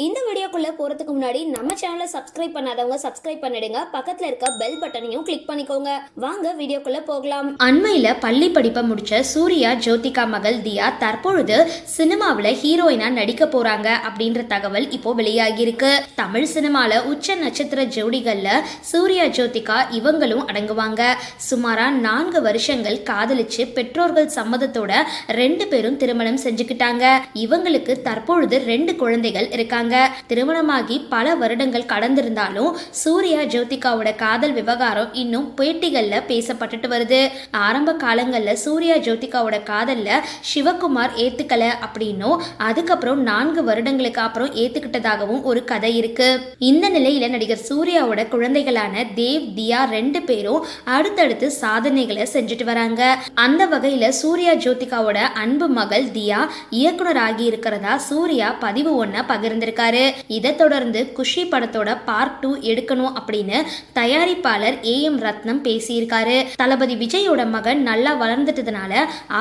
இந்த வீடியோக்குள்ள போறதுக்கு முன்னாடி நம்ம சேனலை சப்ஸ்கிரைப் பண்ணாதவங்க சப்ஸ்கிரைப் பண்ணிடுங்க. பக்கத்துல இருக்க பெல் பட்டனையும் கிளிக் பண்ணிக்கோங்க. வாங்க வீடியோக்குள்ள போகலாம். அண்மையில பள்ளி படிப்பை முடிச்ச சூர்யா ஜோதிகா மகள் தியா தற்பொழுது சினிமாவில் ஹீரோயினா நடிக்க போறாங்க அப்படின்ற தகவல் இப்போ வெளியாகியிருக்கு. தமிழ் சினிமால உச்ச நட்சத்திர ஜோடிகள்ல சூர்யா ஜோதிகா இவங்களும் அடங்குவாங்க. சுமாரா நான்கு வருஷங்கள் காதலிச்சு பெற்றோர்கள் சம்மதத்தோட ரெண்டு பேரும் திருமணம் செஞ்சுக்கிட்டாங்க. இவங்களுக்கு தற்பொழுது ரெண்டு குழந்தைகள் இருக்காங்க. திருமணமாகி பல வருடங்கள் கடந்திருந்தாலும் சூர்யா ஜோதிகாவோட காதல் விவகாரம் இன்னும் பேட்டிகள்ல பேசப்பட்டுட்டு வருது. ஆரம்ப காலங்கள்ல சூர்யா ஜோதிகாவோட காதல்ல சிவகுமார் ஏத்துக்கல அப்படின்னும் அதுக்கப்புறம் நான்கு வருடங்களுக்கு அப்புறம் ஏத்துக்கிட்டதாகவும் ஒரு கதை இருக்கு. இந்த நிலையில நடிகர் சூர்யாவோட குழந்தைகளான தேவ் தியா ரெண்டு பேரும் அடுத்தடுத்து சாதனைகளை செஞ்சுட்டு வராங்க. அந்த வகையில சூர்யா ஜோதிகாவோட அன்பு மகள் தியா இயக்குனராகி இருக்கிறதா சூர்யா பதிவு ஒன்ன பகிர்ந்திருக்காரு இதை தொடர்ந்து குஷி படத்தோட பார்ட் டூ எடுக்கணும் அப்படின்னு தயாரிப்பாளர் ஏ எம் ரத்னம் பேசியிருக்காரு. தளபதி விஜயோட மகன் நல்லா வளர்ந்துட்டதுனால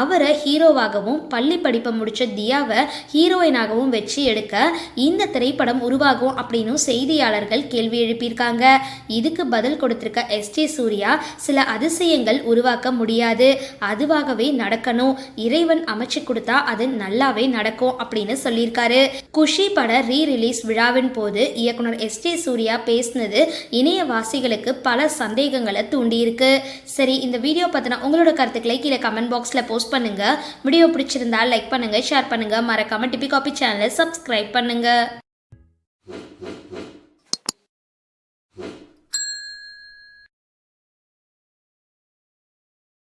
அவரை ஹீரோவாகவும் பள்ளி படிப்பை முடிச்ச தியாவை ஹீரோயினாகவும் வச்சு எடுக்க இந்த திரைப்படம் உருவாகும் அப்படின்னு செய்தியாளர்கள் கேள்வி எழுப்பியிருக்காங்க. இதுக்கு பதில் கொடுத்திருக்க எஸ் ஜே சூர்யா சில அதிசயங்கள் உருவாக்க முடியாது. அதுவாகவே நடக்கணும். இறைவன் அமைச்சு கொடுத்தா அது நல்லாவே நடக்கும் அப்படின்னு சொல்லியிருக்காரு. குஷி பட ரீ ரிலீஸ் விழாவின் போது இயக்குனர் எஸ் ஜே சூர்யா பேசினது இணையவாசிகளுக்கு பல சந்தேகங்களை தூண்டியிருக்கு. சரி இந்த வீடியோ பார்த்தினா உங்களோட கருத்துக்களை கீழே கமெண்ட் பாக்ஸில் போஸ்ட் பண்ணுங்கள் வீடியோ பிடிச்சிருந்தா லைக் பண்ணுங்கள் ஷேர் பண்ணுங்கள் மறக்காமல் டிபி காபி சேனலை சப்ஸ்கிரைப் பண்ணுங்கள்